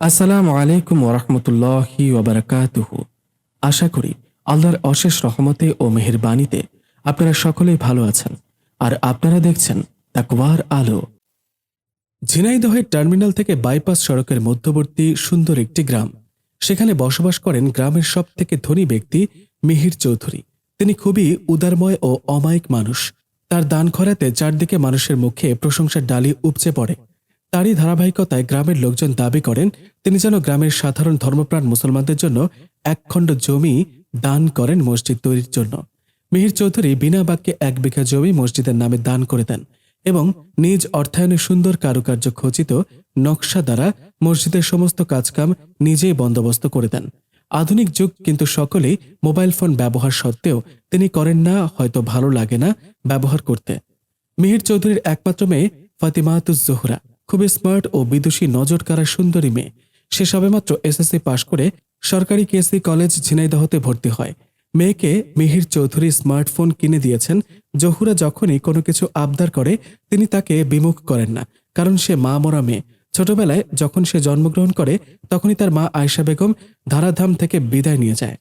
আসসালামু আলাইকুম ওরহমতুল্লাহি ওবরাকাতুহু। আশা করি আল্লাহর অশেষ রহমতে ও মেহেরবানিতে আপনারা সকলেই ভালো আছেন আর আপনারা দেখছেন তাকওয়ার আলো। ঝিনাইদহের টার্মিনাল থেকে বাইপাস সড়কের মধ্যবর্তী সুন্দর একটি গ্রাম। সেখানে বসবাস করেন গ্রামের সব থেকে ধনী ব্যক্তি মিহির চৌধুরী। তিনি খুবই উদারময় ও অমায়িক মানুষ। তার দান খরাতে চারদিকে মানুষের মুখে প্রশংসার ডালি উপচে পড়ে। তারই ধারাবাহিকতায় গ্রামের লোকজন দাবি করেন, তিনি যেন গ্রামের সাধারণ ধর্মপ্রাণ মুসলমানদের জন্য একখণ্ড জমি দান করেন মসজিদ তৈরির জন্য। মিহির চৌধুরী বিনা বাক্যে এক বিঘা জমি মসজিদের নামে দান করে দেন এবং নিজ অর্থায়নে সুন্দর কারুকার্য খচিত নকশা দ্বারা মসজিদের সমস্ত কাজকাম নিজেই বন্দোবস্ত করে দেন। আধুনিক যুগ কিন্তু সকলেই মোবাইল ফোন ব্যবহার সত্ত্বেও তিনি করেন না, হয়তো ভালো লাগে না ব্যবহার করতে। মিহির চৌধুরীর একমাত্র মেয়ে ফাতিমাতুজ জোহরা। খুবই স্মার্ট ও বিদুষী নজর কারা সুন্দরী মেয়ে। সে সবেমাত্র এসএসসি পাশ করে সরকারি কেসি কলেজ ঝিনাইদহতে ভর্তি হয়। মেয়েকে মিহির চৌধুরী স্মার্টফোন কিনে দিয়েছেন। জহুরা যখনই কোনো কিছু আবদার করে, তিনি তাকে বিমুখ করেন না, কারণ সে মা মরা মেয়ে। ছোটবেলায় যখন সে জন্মগ্রহণ করে, তখনই তার মা আয়শা বেগম ধারাধাম থেকে বিদায় নিয়ে যায়।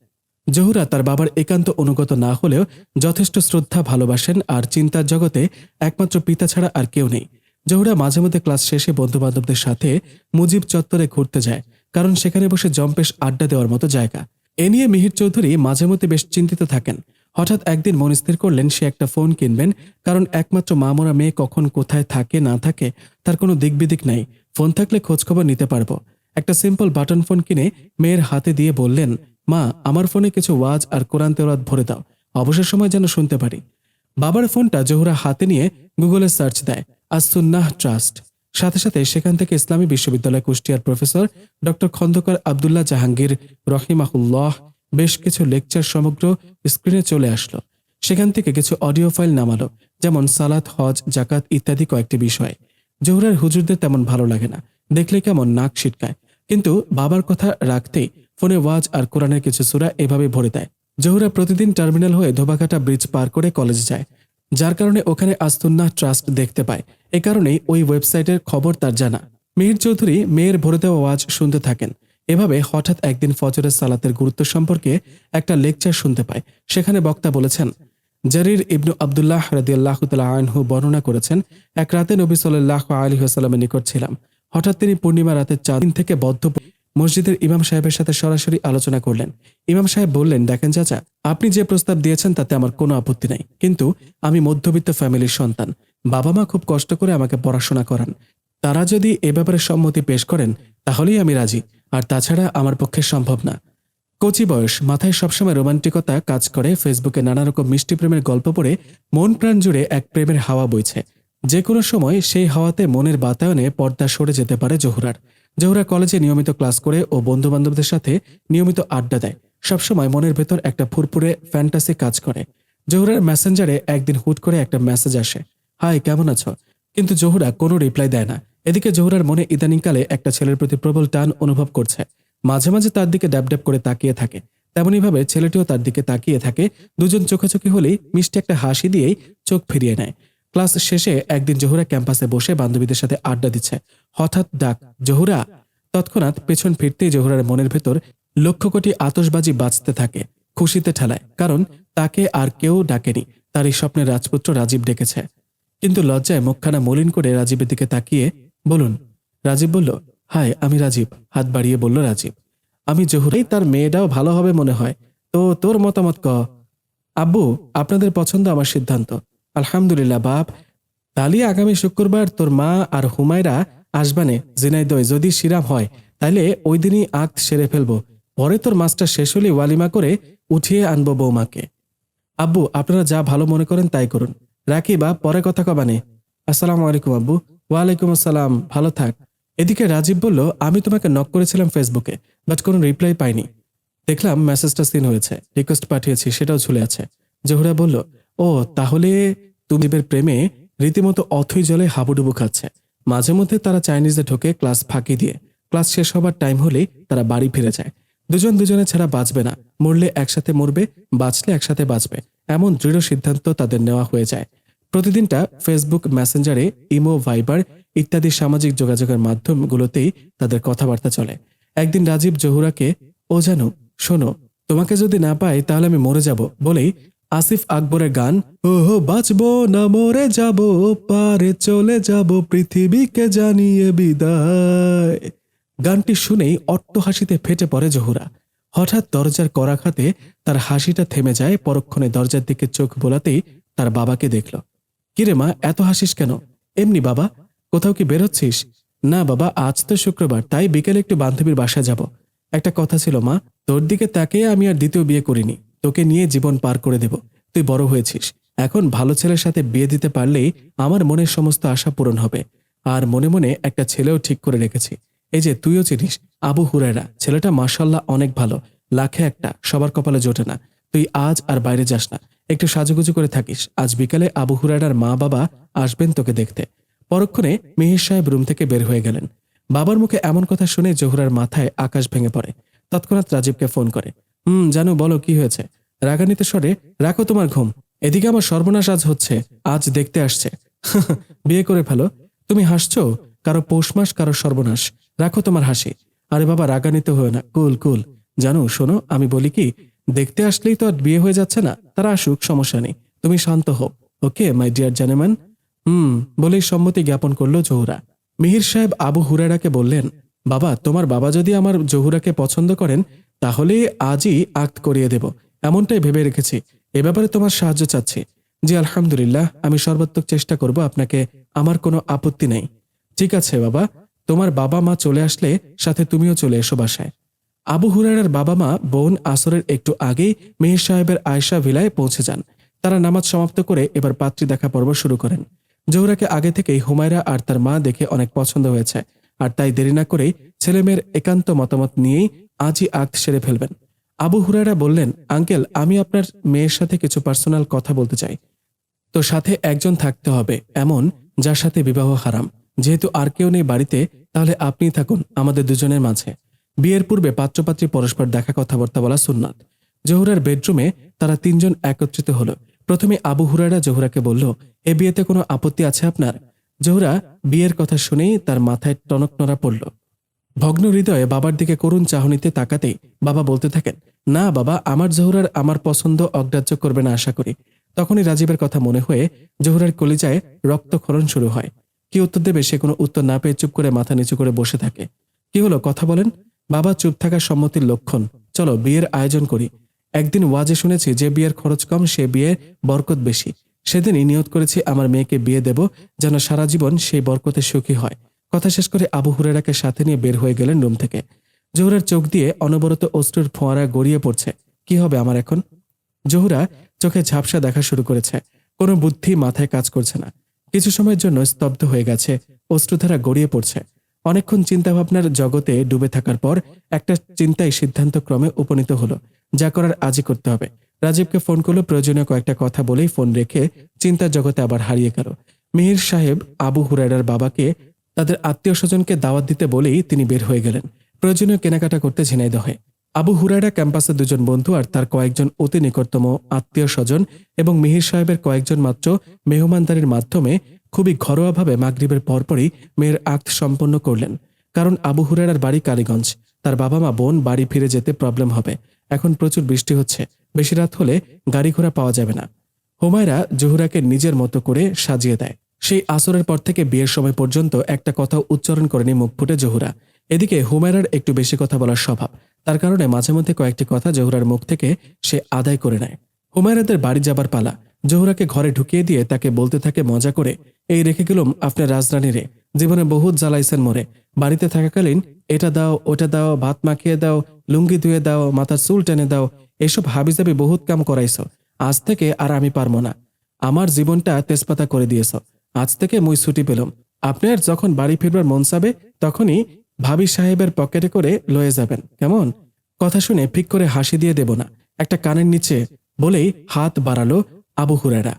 জহুরা তার বাবার একান্ত অনুগত না হলেও যথেষ্ট শ্রদ্ধা ভালোবাসেন আর চিন্তার জগতে একমাত্র পিতা ছাড়া আর কেউ নেই। জহুরা মাঝে মধ্যে ক্লাস শেষে বন্ধুবান্ধবদের সাথে মুজিব চত্বরে ঘুরতে যায়, কারণ সেখানে বসে জম্পেশ আড্ডা দেওয়ার মতো জায়গা। এ নিয়ে মিহির চৌধুরী মাঝে মধ্যে বেশ চিন্তিত থাকেন। হঠাৎ একদিন মন স্থির করলেন, সে একটা ফোন কিনবেন, কারণ একমাত্র মামরা মেয়ে কখন কোথায় থাকে, না থাকে, তার কোনো দিকবিদিক নাই। ফোন থাকলে খোঁজখবর নিতে পারব। একটা সিম্পল বাটন ফোন কিনে মেয়ের হাতে দিয়ে বললেন, মা, আমার ফোনে কিছু ওয়াজ আর কোরআন তেওরাত ভরে দাও। অবসর সময় যেন শুনতে পারি। বাবার ফোনটা জহুরা হাতে নিয়ে গুগলে সার্চ দেয় আসুন্নাহ ট্রাস্ট। সাথে সাথে সেখান থেকে ইসলামী বিশ্ববিদ্যালয় কুষ্টিয়ার প্রফেসর ডক্টর খন্দকার আবদুল্লাহ জাহাঙ্গীর রহিমাহুল্লাহ বেশ কিছু লেকচার সমগ্র স্ক্রিনে চলে আসলো। সেখান থেকে কিছু অডিও ফাইল নামালো, যেমন সালাত, হজ জাকাত ইত্যাদি কয়েকটি বিষয়। জহুরার হুজুরদের তেমন ভালো লাগে না, দেখলে কেমন নাক ছিটকায়। কিন্তু বাবার কথা রাখতেই ফোনে ওয়াজ আর কোরআনের কিছু সুরা এভাবে ভরে দেয়। জহুরা প্রতিদিন টার্মিনাল হয়ে ধোবাঘাটা ব্রিজ পার করে কলেজে যায়, যার কারণে ওখানে আস্তুন্না ট্রাস্ট দেখতে পায়। এ কারণেই ওই ওয়েবসাইটের খবর তার জানা। মিহির চৌধুরী মেয়ের ভরে দেওয়া ওয়াজ শুনতে থাকেন। এভাবে হঠাৎ একদিন ফজরের সালাতের গুরুত্ব সম্পর্কে একটা লেকচার শুনতে পায়। সেখানে বক্তা বলেছেন, জারির ইবনু আবদুল্লাহ রাদিয়াল্লাহ তালা বর্ণনা করেছেন, এক রাতে নবী সাল্লাহ আলী হাসালামের নিকট ছিলাম। হঠাৎ তিনি পূর্ণিমা রাতের চার দিন থেকে বদ্ধ মসজিদের ইমাম সাহেবের সাথে সরাসরি আলোচনা করলেন। ইমাম সাহেব বললেন, দেখেন চাচা, আপনি যে প্রস্তাব দিয়েছেন তাতে আমার কোনো আপত্তি নাই। কিন্তু আমি মধ্যবিত্ত ফ্যামিলির সন্তান। বাবা মা খুব কষ্ট করে আমাকে পড়াশোনা করান। তারা যদি এ ব্যাপারে সম্মতি পেশ করেন, তাহলেই আমি রাজি। আর তাছাড়া আমার পক্ষে সম্ভব না। কচি বয়স, মাথায় সবসময় রোমান্টিকতা কাজ করে, ফেসবুকে নানা রকম মিষ্টি প্রেমের গল্প পড়ে, মন প্রাণ জুড়ে এক প্রেমের হাওয়া বইছে। যে কোনো সময় সেই হাওয়াতে মনের বাতায়নে পর্দা সরে যেতে পারে জহুরার। জহুরা কলেজে নিয়মিত ক্লাস করে ও বন্ধু বান্ধবদের সাথে নিয়মিত আড্ডা দেয়। সবসময় মনের ভেতর একটা ফুরফুরে ফ্যান্টাসি কাজ করে। জহুরার মেসেঞ্জারে একদিন হুট করে একটা মেসেজ আসে। হাই, কেমন আছো? কিন্তু জহুরা কোনো রিপ্লাই দেয় না। এদিকে জহুরার মনে ইদানিংকালে একটা ছেলের প্রতি প্রবল টান অনুভব করছে। মাঝে মাঝে তার দিকে ড্যাব করে তাকিয়ে থাকে। তেমনইভাবে ছেলেটিও তার দিকে তাকিয়ে থাকে। দুজন চোখাচোখি হলেই মিষ্টি একটা হাসি দিয়েই চোখ ফিরিয়ে নেয়। ক্লাস শেষে একদিন জহুরা ক্যাম্পাসে বসে বান্ধবীদের সাথে আড্ডা দিচ্ছে। হঠাৎ ডাক, জহুরা! তৎক্ষণাৎ পেছন ফিরতেই জহুরার মনের ভেতর লক্ষ কোটি আতসবাজি বাঁচতে থাকে, খুশিতে ঠেলায়, কারণ তাকে আর কেউ ডাকেনি তার এই স্বপ্নের রাজপুত্র রাজীব ডেকেছে। কিন্তু লজ্জায় মুখখানা মলিন করে রাজীবের দিকে তাকিয়ে বলুন, রাজীব বলল, হাই, আমি রাজীব। হাত বাড়িয়ে বলল রাজীব, আমি জহুরাই তার মেয়েটাও ভালো হবে মনে হয়। তো তোর মতামত ক? আব্বু, আপনাদের পছন্দ আমার সিদ্ধান্ত। আলহামদুলিল্লাহ বাপ, তাহলে আগামী শুক্রবার তোর মা আর হুমায়রা আসবানে জিনাইদয় যদি সিরাম হয় তাইলে ওই দিনই আঁক সেরে ফেলব। পরে তোর মাস্টার শেষ হলে ওয়ালিমা করে উঠিয়ে আনব বৌমাকে। আব্বু, আপনারা যা ভালো মনে করেন তাই করুন। রাখি বা পরে কথা কবানে আসসালামু আলাইকুম আব্বু। ওয়ালাইকুম আসসালাম, ভালো থাক। এদিকে রাজীব বলল, আমি তোমাকে নক করেছিলাম ফেসবুকে বাট কোনো রিপ্লাই পাইনি। দেখলাম মেসেজটা সিন হয়েছে রিকোয়েস্ট পাঠিয়েছি, সেটাও ঝুলে আছে। জহুরা বলল, ও, তাহলে তুমিবের প্রেমে রীতিমতো অথই জলে হাবুডুবু খাচ্ছে। মাঝে মধ্যে তারা চাইনিজে ঢোকে ক্লাস ফাঁকি দিয়ে। ক্লাস শেষ হবার টাইম হলেই তারা বাড়ি ফিরে যায়। দুজন দুজনে ছাড়া বাঁচবে না। মরলে একসাথে মরবে, বাঁচলে একসাথে বাঁচবে। এমন দৃঢ় সিদ্ধান্ত তাদের নেওয়া হয়ে যায়। প্রতিদিনটা ফেসবুক মেসেঞ্জারে ইমো ভাইবার ইত্যাদি সামাজিক যোগাযোগের মাধ্যমগুলোতেই তাদের কথাবার্তা চলে। একদিন রাজীব জহুরাকে, ও জানো, শোনো, তোমাকে যদি না পাই তাহলে আমি মরে যাব বলেই আসিফ আকবরের গান, ওহো, বাঁচবো না, মরে যাব, পারে চলে যাব, পৃথিবীকে জানিয়ে বিদায়। গানটি শুনেই অট্ট হাসিতে ফেটে পড়ে জহুরা। হঠাৎ দরজার করাঘাতে তার হাসিটা থেমে যায়, পরক্ষণে দরজার দিকে চোখ বোলাতেই তার বাবাকে দেখল। কিরে মা, এত হাসিস কেন? এমনি বাবা, কোথাও কি বেরোচ্ছিস না বাবা, আজ তো শুক্রবার, তাই বিকেলে একটু বান্ধবীর বাসায় যাব। একটা কথা ছিল মা, তোর দিকে তাকিয়ে আমি আর দ্বিতীয় বিয়ে করিনি। তোকে নিয়ে জীবন পার করে দেব। তুই বড় হয়েছিস। এখন ভালো ছেলের সাথে বিয়ে দিতে পারলেই আমার মনের সমস্ত আশা পূরণ হবে। আর মনে মনে একটা ছেলেও ঠিক করে রেখেছি। এই যে তুইও চিনিস, আবু হুরায়রা, ছেলেটা মার্শাল্লাহ অনেক ভালো। লাখে একটা, সবার কপালে জোটে না। তুই আজ আর বাইরে যাস না। একটু সাজুগুজু করে থাকিস। আজ বিকালে আবু হুরায়রার মা বাবা আসবেন তোকে দেখতে। পরক্ষণে মিহির সাহেব রুম থেকে বের হয়ে গেলেন। বাবার মুখে এমন কথা শুনে জহুরার মাথায় আকাশ ভেঙে পড়ে। তৎক্ষণাৎ রাজীবকে ফোন করে। হুম, জানো, বলো, কি হয়েছে? রাগানিত স্বরে, রাখো তোমার ঘুম। এদিকে আমার সর্বনাশ আজ হচ্ছে, আজ দেখতে আসছে। বিয়ে করে ফেলো। তুমি হাসছো? কারও পৌষ মাস, কারও সর্বনাশ। রাখো তোমার হাসি। আরে বাবা, রাগান্বিত হয়ে না, কুল কুল। জানো, শোনো, আমি বলি কি, দেখতে আসলেই তো আর বিয়ে হয়ে যাচ্ছে না, তারা আসুক, সমস্যা নেই। তুমি শান্ত হও। ওকে, মাই ডিয়ার জানেমান হুম, বলেই সম্মতি জ্ঞাপন করল জহুরা। মিহির সাহেব আবু হুরারাকে বললেন, বাবা, তোমার বাবা যদি আমার জহুরাকে পছন্দ করেন তাহলে আজই আক্ত করিয়ে দেব। এমনটাই ভেবে রেখেছি। এ ব্যাপারে তোমার সাহায্য চাচ্ছি। জি, আলহামদুলিল্লাহ, আমি সর্বাত্মক চেষ্টা করব, আপনাকে আমার কোনো আপত্তি নেই। ঠিক আছে, বাবা। তোমার বাবা মা চলে আসলে সাথে তুমিও চলে এসো বাসায়। আবু হুরারার বাবা মা বোন আসরের একটু আগেই মেহের সাহেবের আয়সা ভিলায় পৌঁছে যান। তারা নামাজ সমাপ্ত করে এবার পাত্রী দেখা পর্ব শুরু করেন। জহুরাকে আগে থেকেই হুমায়রা আর তার মা দেখে অনেক পছন্দ হয়েছে। আর তাই দেরি না করেই ছেলেমেয়ের একান্ত মতামত নিয়েই আজই আক্ত সেরে ফেলবেন। আবু হুরারা বললেন, আঙ্কেল, আমি আপনার মেয়ের সাথে কিছু পার্সোনাল কথা বলতে চাই। তো সাথে একজন থাকতে হবে, এমন যার সাথে বিবাহ হারাম। যেহেতু আর কেউ নেই বাড়িতে, তাহলে আপনিই থাকুন আমাদের দুজনের মাঝে। বিয়ের পূর্বে পাত্রপাত্রী পরস্পর দেখা কথাবার্তা বলা সুন্নাত। জহুরার বেডরুমে তারা তিনজন একত্রিত হলো। প্রথমে আবু হুরারা জহুরাকে বলল, এ বিয়েতে কোনো আপত্তি আছে আপনার? জহুরা বিয়ের কথা শুনেই তার মাথায় টনক নড়া পড়ল। ভগ্ন হৃদয়ে বাবার দিকে করুণ চাহনিতে তাকাতেই বাবা বলতে থাকেন, না বাবা, আমার জহুরার আমার পছন্দ অগ্রাহ্য করবে না আশা করি। তখনই রাজীবের কথা মনে হয়ে জহুরার কলিজায় রক্তক্ষরণ শুরু হয়। কি উত্তর দেবে সে কোনো উত্তর না পেয়ে চুপ করে মাথা নিচু করে বসে থাকে। কি হলো, কথা বলেন? বাবা চুপ থাকার সম্মতির লক্ষণ। চলো, বিয়ের আয়োজন করি। একদিন ওয়াজে শুনেছি যে বিয়ের খরচ কম, সে বিয়ের বরকত বেশি। সেদিনই নিয়ত করেছি আমার মেয়েকে বিয়ে দেব, যেন সারা জীবন সেই বরকতে সুখী হয়। কথা শেষ করে আবু হুরেরাকে সাথে নিয়ে বের হয়ে গেলেন রুম থেকে। জহুরার চোখ দিয়ে অনবরত অশ্রুর ফোয়ারা গড়িয়ে পড়ছে। কি হবে আমার এখন? জহুরা চোখে ঝাপসা দেখা শুরু করেছে। কোনো বুদ্ধি মাথায় কাজ করছে না। কিছু সময়ের জন্য স্তব্ধ হয়ে গেছে। অশ্রুধারা গড়িয়ে পড়ছে। অনেকক্ষণ চিন্তাভাবনার জগতে ডুবে থাকার পর একটা চিন্তায় সিদ্ধান্ত ক্রমে উপনীত হলো। যা করার আজই করতে হবে। রাজীবকে ফোন করল প্রয়োজনীয় কয়েকটা কথা বলেই ফোন রেখে চিন্তার জগতে আবার হারিয়ে গেল। মিহির সাহেব আবু হুরাইরার বাবাকে তাদের আত্মীয় স্বজনকে দাওয়াত দিতে বলেই তিনি বের হয়ে গেলেন। প্রয়োজনীয় কেনাকাটা করতে ঝিনাইদহে আবু হুরাইরা ক্যাম্পাসের দুজন বন্ধু আর তার কয়েকজন অতি নিকটতম আত্মীয় স্বজন এবং মিহির সাহেবের কয়েকজন মাত্র মেহমানদারির মাধ্যমে খুবই ঘরোয়াভাবে মাগরিবের পরপরই মেয়ের আক্ত সম্পন্ন করলেন। কারণ আবু হুরাইরার বাড়ি কালীগঞ্জ। তার বাবা মা বোন বাড়ি ফিরে যেতে প্রবলেম হবে। এখন প্রচুর বৃষ্টি হচ্ছে। বেশি রাত হলে গাড়ি ঘোড়া পাওয়া যাবে না। হুমায়রা জহুরাকে নিজের মতো করে সাজিয়ে দেয়। সেই আসরের পর থেকে বিয়ের সময় পর্যন্ত একটা কথা উচ্চারণ করেনি মুখ ফুটে জহুরা। এদিকে হুমায়রার একটু বেশি কথা বলার স্বভাব। তার কারণে মাঝে মধ্যে কয়েকটি কথা জহুরার মুখ থেকে সে আদায় করে নেয়। হুমায়রাদের বাড়ি যাবার পালা। জহুরাকে ঘরে ঢুকিয়ে দিয়ে তাকে বলতে থাকে মজা করে, এই রেখে গেলুম আপনার রাজরানী রে। জীবনে বহুত জ্বালাইছেন মোরে। বাড়িতে থাকাকালীন এটা দাও, ওটা দাও, ভাত মাখিয়ে দাও, লুঙ্গি ধুয়ে দাও, মাথার চুল টেনে দাও, এসব হাবিজাবি বহুত কাম করাইছো। আজ থেকে আর আমি পারব না। আমার জীবনটা তেজপাতা করে দিয়েছ। আজ থেকে মুই ছুটি পেলাম। আপনার যখন বাড়ি ফিরবার মন চাবে, তখনই ভাবি সাহেবের পকেটে করে লয়ে যাবেন। কেমন? কথা শুনে ফিক করে হাসি দিয়ে দেব না। একটা কানের নিচে বলেই হাত বাড়ালো আবু হুরারা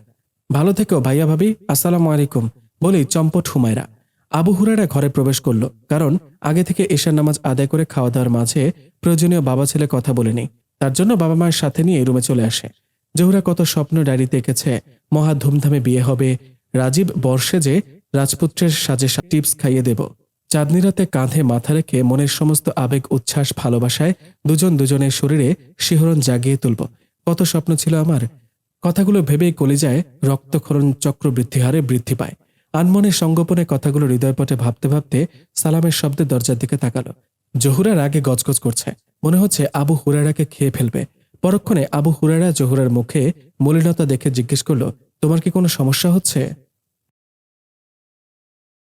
ভালো থেকো ভাইয়া ভাবি, আসসালামু আলাইকুম। বলেই চম্পট হুমায়রা। আবু হুরারা ঘরে প্রবেশ করল, কারণ আগে থেকে এশার নামাজ আদায় করে খাওয়া দাওয়ার মাঝে প্রয়োজনীয় বাবা ছেলে কথা বলেনি। তার জন্য বাবা মায়ের সাথে নিয়ে এই রুমে চলে আসে। জহুরা কত স্বপ্ন ডায়েরিতে এঁকেছে, মহা ধুমধামে বিয়ে হবে রাজীব বর্ষে যে রাজপুত্রের সাজে টিপস খাইয়ে দেব। চাঁদনি রাতে কাঁধে মাথা রেখে মনের সমস্ত আবেগ, উচ্ছ্বাস, ভালোবাসায় দুজন দুজনের শরীরে শিহরণ জাগিয়ে তুলব। কত স্বপ্ন ছিল আমার। কথাগুলো ভেবেই কলিজায় রক্তক্ষরণ চক্রবৃদ্ধি হারে বৃদ্ধি পায়। আনমনে সঙ্গোপনে কথাগুলো হৃদয়পটে ভাবতে ভাবতে সালামের শব্দে দরজার দিকে তাকালো। জহুরার আগে গজগজ করছে। মনে হচ্ছে আবু হুরারাকে খেয়ে ফেলবে। পরক্ষণে আবু হুরারা জহুরার মুখে মলিনতা দেখে জিজ্ঞেস করল, তোমার কি কোনো সমস্যা হচ্ছে?